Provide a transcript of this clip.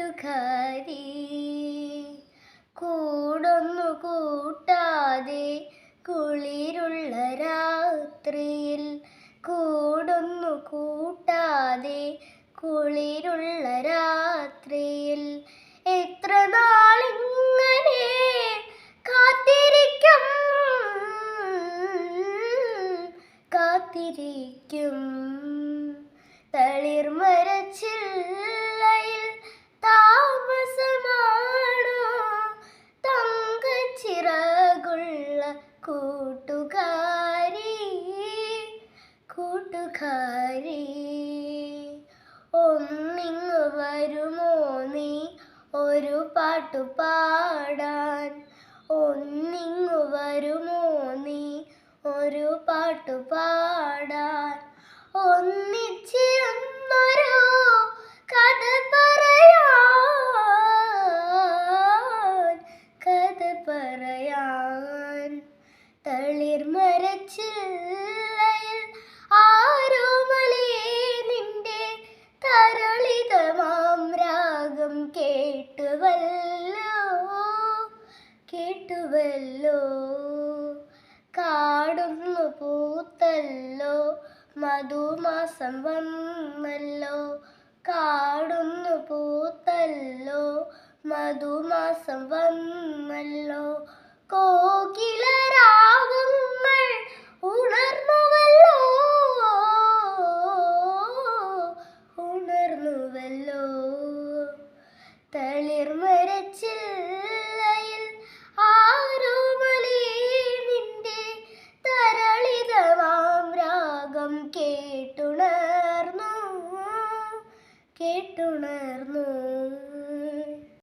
കൂട്ടുകാരി കൂടൊന്നു കൂട്ടാതെ കുളിരുള്ള രാത്രിയിൽ കൂടൊന്നു കൂട്ടാതെ കുളിരുള്ള രാത്രിയിൽ എത്ര നാളിങ്ങനെ കാത്തിരിക്കും? കാത്തിരിക്കും. കൂട്ടുകാരി കൂട്ടുകാരി. ഒന്നിങ്ങു വരുമോ നീ? ഒരു പാട്ടു പാടാൻ. ഒന്നിങ്ങു വരുമോ നീ? ഒരു പാട്ടു പാടാൻ തളിർമരച്ചില്ലയിൽ ആരോമലേ നിന്റെ തരളിതമാം രാഗം കേട്ടുവല്ലോ കേട്ടുവല്ലോ. കാടുന്നു പൂത്തല്ലോ മധുമാസം വന്നല്ലോ. കാടുന്നു പൂത്തല്ലോ മധുമാസം വന്നല്ലോ. കോകില തളിർമരച്ചില്ലയിൽ ആരോമലേ നിന്റെ തരളിതമാം രാഗം കേട്ടുണർന്നു കേട്ടുണർന്നു.